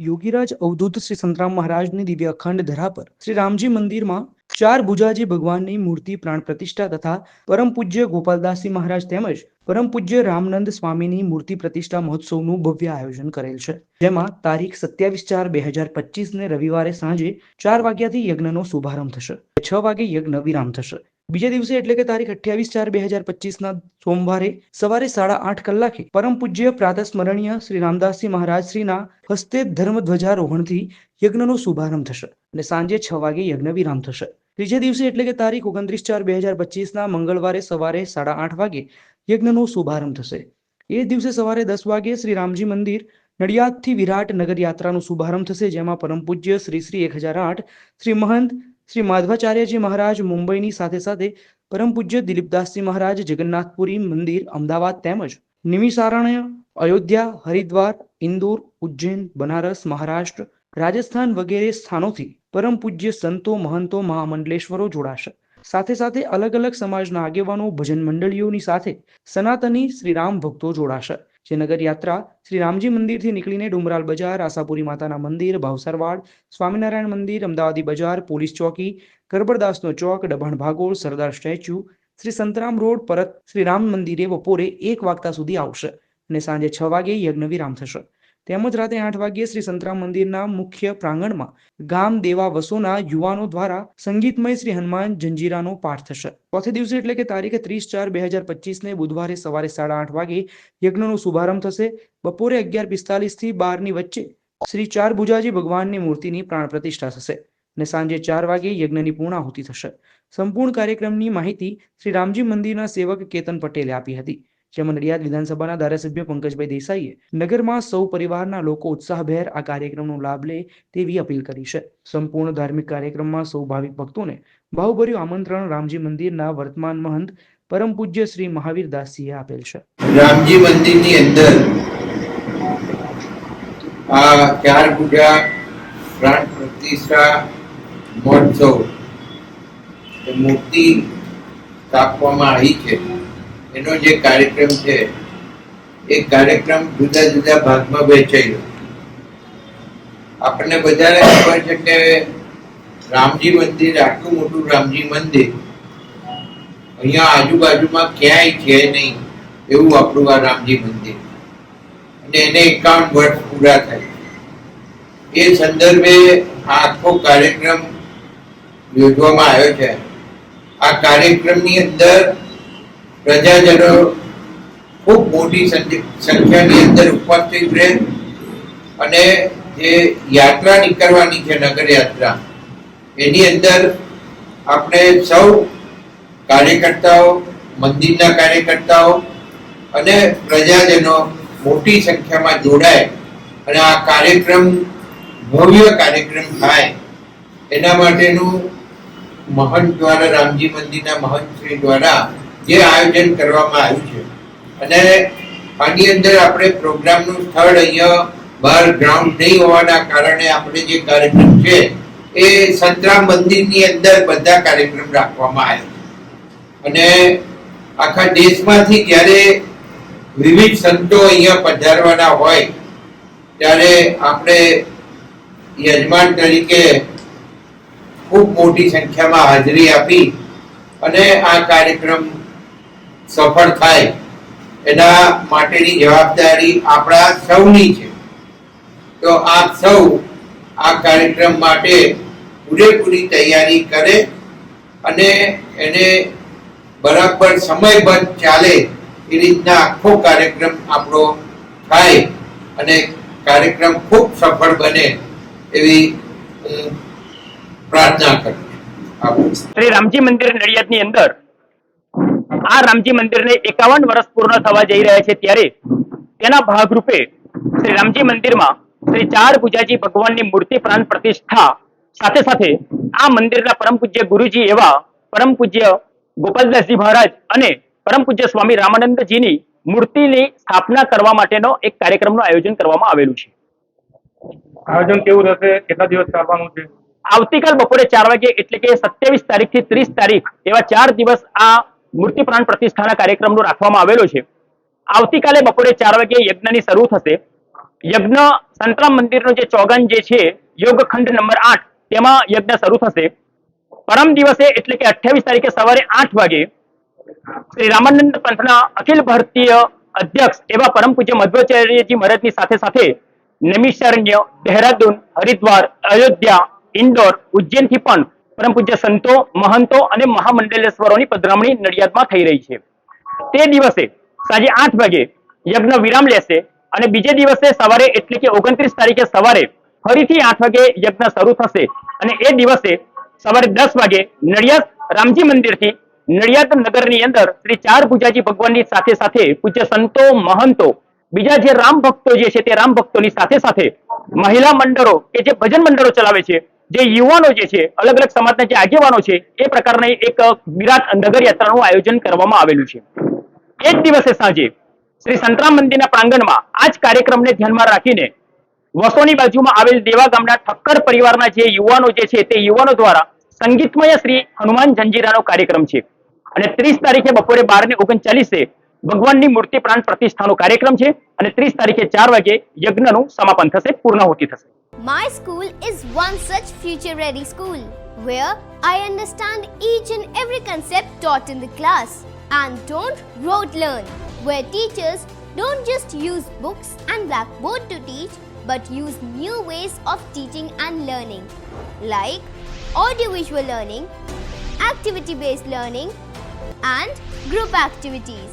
યોગીરાજ અવધૂત શ્રી સંતરામ મહારાજની દિવ્ય અખંડ ધરા પર શ્રી રામજી મંદિરમાં ચાર ભુજાજી ભગવાનની મૂર્તિ પ્રાણ પ્રતિષ્ઠા તથા પરમ પૂજ્ય ગોપાલદાસજી મહારાજ તેમજ પરમ પૂજ્ય રામનંદ સ્વામીની મૂર્તિ પ્રતિષ્ઠા મહોત્સવનું ભવ્ય આયોજન કરેલ છે. જેમાં તારીખ સત્યાવીસ ચાર બે હજાર પચીસ ને રવિવારે સાંજે ચાર વાગ્યાથી યજ્ઞનો શુભારંભ થશે. છ વાગે યજ્ઞ વિરામ થશે. બીજા દિવસે એટલે કે તારીખ અઠ્યાવીસ ચાર બે હજાર પચીસના સોમવારે સવારે સાડા આઠ કલાકે પરમ પૂજ્ય પ્રાતસ્મરણીય શ્રી રામદાસજી મહારાજ શ્રીના હસ્તે ધર્મ ધ્વજારોહણથી યજ્ઞનો શુભારંભ થશે અને સાંજે છ વાગે યજ્ઞ વિરામ થશે. ત્રીજા દિવસે એટલે કે તારીખ ઓગણત્રીસ ચાર બે હજાર પચીસના મંગળવારે સવારે સાડા આઠ વાગે યજ્ઞનો શુભારંભ થશે. એ દિવસે સવારે દસ વાગે શ્રી રામજી મંદિર નડિયાદથી વિરાટ નગર યાત્રાનો શુભારંભ થશે, જેમાં પરમ પૂજ્ય શ્રી શ્રી એક હજાર આઠ, શ્રી મહંત શ્રી માધવાચાર્યજી મહારાજ મુંબઈની સાથે સાથે પરમ પૂજ્ય દિલીપદાસજી મહારાજ જગન્નાથપુરી મંદિર અમદાવાદ તેમજ નિમિષારણ્ય, અયોધ્યા, હરિદ્વાર, ઇન્દોર, ઉજ્જૈન, બનારસ, મહારાષ્ટ્ર, રાજસ્થાન વગેરે સ્થાનોથી પરમ પૂજ્ય સંતો, મહંતો, મહામંડલેશ્વરો જોડાશે. સાથે સાથે અલગ અલગ સમાજના આગેવાનો, ભજન મંડળીઓની સાથે સનાતની શ્રી રામ ભક્તો જોડાશે. જે નગરયાત્રા શ્રી રામજી મંદિરથી નીકળીને ડુમરાલ બજાર, આશાપુરી માતાના મંદિર ભાવસરવાડ સ્વામિનારાયણ મંદિર, અમદાવાદી બજાર, પોલીસ ચોકી ગરબરદાસનો ચોક ડભાણ ભાગોળ, સરદાર સ્ટેચ્યુ, શ્રી સંતરામ રોડ, પરત શ્રી રામ મંદિરે બપોરે એક વાગતા સુધી આવશે અને સાંજે છ વાગે યજ્ઞ વિરામ થશે. તેમજ રાતે આઠ વાગ્યે શ્રી સંતરામ મંદિરના મુખ્ય પ્રાંગણમાં ગામ દેવા વસોના યુવાનો દ્વારા સંગીતમય શ્રી હનુમાન જંજીરાનો પાઠ થશે. ચોથે દિવસે એટલે કે તારીખે ત્રીસ ચાર બે હજાર પચીસને બુધવારે સવારે સાડા આઠ વાગે યજ્ઞનો શુભારંભ થશે. બપોરે અગિયાર પિસ્તાલીસથી બારની વચ્ચે શ્રી ચાર ભુજાજી ભગવાનની મૂર્તિની પ્રાણ પ્રતિષ્ઠા થશે અને સાંજે ચાર વાગે યજ્ઞની પૂર્ણાહુતિ થશે. સંપૂર્ણ કાર્યક્રમની માહિતી શ્રી રામજી મંદિરના સેવક કેતન પટેલે આપી હતી. જેમાં નડિયાદ વિધાનસભાના ધારાસભ્ય પંકજભાઈ દેસાઈએ નગરમાં સૌ પરિવારના લોકો ઉત્સાહભેર આ કાર્યક્રમનો લાભ લે તેવી અપીલ કરી છે. સંપૂર્ણ ધાર્મિક કાર્યક્રમમાં સૌ ભાવિક ભક્તોને ભાવભર્યું આમંત્રણ રામજી મંદિરના વર્તમાન મહંત પરમ પૂજ્ય શ્રી મહાવીર દાસજીએ આપેલ છે. રામજી મંદિરની અંદર આ ચાર પૂજા, પ્રાણ પ્રતિષ્ઠા, મહોત્સવ મૂર્તિ સ્થાપવામાં આવી છે. એનો જે કાર્યક્રમ છે, એ કાર્યક્રમ જુદા જુદા ભાગમાં વહેંચાયો આપણને બધાને ખબર છે કે રામજી મંદિર, આટલું મોટું રામજી મંદિર, અહીંયા આજુબાજુમાં ક્યાંય છે નહીં એવું આપણું આ રામજી મંદિર. અને એને એકાવન વર્ષ પૂરા થાય. એ સંદર્ભે આખો કાર્યક્રમ યોજવામાં આવ્યો છે. આ કાર્યક્રમની અંદર પ્રજાજનો ખૂબ મોટી સંખ્યાની અંદર ઉપસ્થિત રહે અને જે યાત્રા નીકળવાની છે નગર યાત્રા એની અંદર આપણે સૌ કાર્યકર્તાઓ, મંદિરના કાર્યકર્તાઓ અને પ્રજાજનો મોટી સંખ્યામાં જોડાય અને આ કાર્યક્રમ ભવ્ય કાર્યક્રમ થાય. એના માટેનું મહંત દ્વારા, રામજી મંદિરના મહંત શ્રી દ્વારા જે આયોજન કરવામાં આવ્યું છે. અને આની અંદર આપણે પ્રોગ્રામનું સ્થળ અહીંયા બહાર ગ્રાઉન્ડ નહીં હોવાના કારણે આપણે જે કાર્યક્રમ છે, એ સંતરામ મંદિરની અંદર બધા કાર્યક્રમ રાખવામાં આવ્યા અને આખા દેશમાંથી જ્યારે વિવિધ સંતો અહીંયા પધારવાના હોય, ત્યારે આપણે યજમાન તરીકે ખૂબ મોટી સંખ્યામાં હાજરી આપી અને આ કાર્યક્રમ સફળ થાય. એના માટેની જવાબદારી આપણા સૌની છે. તો આપ સૌ આ કાર્યક્રમ માટે પૂરેપૂરી તૈયારી કરે અને એને બરાબર સમયબદ્ધ ચાલે એ રીતના આખો કાર્યક્રમ આપણો થાય અને કાર્યક્રમ ખૂબ સફળ બને એવી પ્રાર્થના કરું શ્રી રામજી મંદિર નડિયાદની અંદર આ રામજી મંદિરને એકાવન વર્ષ પૂર્ણ થવા જઈ રહ્યા છે ત્યારે તેના ભાગરૂપે શ્રી રામજી મંદિરમાં શ્રી ચાર પૂજાજી ભગવાનની મૂર્તિ પ્રાણ પ્રતિષ્ઠા સાથે સાથે આ મંદિરના પરમ પૂજ્ય ગુરુજી એવા પરમ પૂજ્ય ગોપાલદાસજી મહારાજ અને પરમ પૂજ્ય સ્વામી રામાનંદજીની મૂર્તિની સ્થાપના કરવા માટેનો એક કાર્યક્રમનું આયોજન કરવામાં આવેલું છે. આયોજન કેવું રહેશે? કેટલા દિવસ ચાલવાનું છે? આવતીકાલ બપોરે ચાર વાગે એટલે કે સત્યાવીસ તારીખથી ત્રીસ તારીખ એવા ચાર દિવસ આ મૂર્તિ પ્રાણ પ્રતિષ્ઠાના કાર્યક્રમનો રાખવામાં આવેલો છે. આવતીકાલે બપોરે ચાર વાગે યજ્ઞની શરૂ થશે. યજ્ઞ સંતરામ મંદિરનો જે ચોગન જે છે, યોગખંડ નંબર આઠ, તેમાં યજ્ઞ શરૂ થશે. પરમ દિવસે એટલે કે અઠ્યાવીસ તારીખે સવારે આઠ વાગે શ્રી રામાનંદ પંથના અખિલ ભારતીય અધ્યક્ષ એવા પરમ પૂજ્ય મધ્વાચાર્યજી મહારાજની સાથે સાથે નૈમિષારણ્ય, દહેરાદૂન, હરિદ્વાર, અયોધ્યા, ઇન્દોર, ઉજ્જૈનથી પણ પરમ પૂજ્ય સંતો, મહંતો અને મહામંડલેશ્વરોની પધરામણી નડિયાદમાં થઈ રહી છે. તે દિવસે સાંજે આઠ વાગે યજ્ઞ વિરામ લેશે અને બીજે દિવસે સવારે એટલે કે ઓગણત્રીસ તારીખે સવારે ફરીથી આઠ વાગે યજ્ઞ શરૂ થશે અને એ દિવસે સવારે દસ વાગે નડિયાદ રામજી મંદિરથી નડિયાદ નગરની અંદર શ્રી ચાર પૂજાજી ભગવાનની સાથે સાથે પૂજ્ય સંતો, મહંતો, બીજા જે રામ ભક્તો જે છે તે રામ ભક્તોની સાથે સાથે મહિલા મંડળો કે જે ભજન મંડળો ચલાવે છે જે યુવાનો જે છે, અલગ અલગ સમાજના જે આગેવાનો છે, એ પ્રકારની એક વિરાટ નગર યાત્રાનું આયોજન કરવામાં આવેલું છે. એ જ દિવસે સાંજે શ્રી સંતરામ મંદિરના પ્રાંગણમાં આ જ કાર્યક્રમને ધ્યાનમાં રાખીને વસોની બાજુમાં આવેલ દેવા ગામના ઠક્કર પરિવારના જે યુવાનો જે છે, તે યુવાનો દ્વારા સંગીતમય શ્રી હનુમાન જંજીરાનો કાર્યક્રમ છે. અને ત્રીસ તારીખે બપોરે બાર ને ઓગણચાલીસે ભગવાનની મૂર્તિ પ્રાણ પ્રતિષ્ઠાનો કાર્યક્રમ છે અને ત્રીસ તારીખે ચાર વાગે યજ્ઞનું સમાપન થશે પૂર્ણાહુતિ થશે My school is one such future ready school where I understand each and every concept taught in the class and don't rote learn, where teachers don't just use books and blackboard to teach but use new ways of teaching and learning like audiovisual learning, activity based learning, and group activities,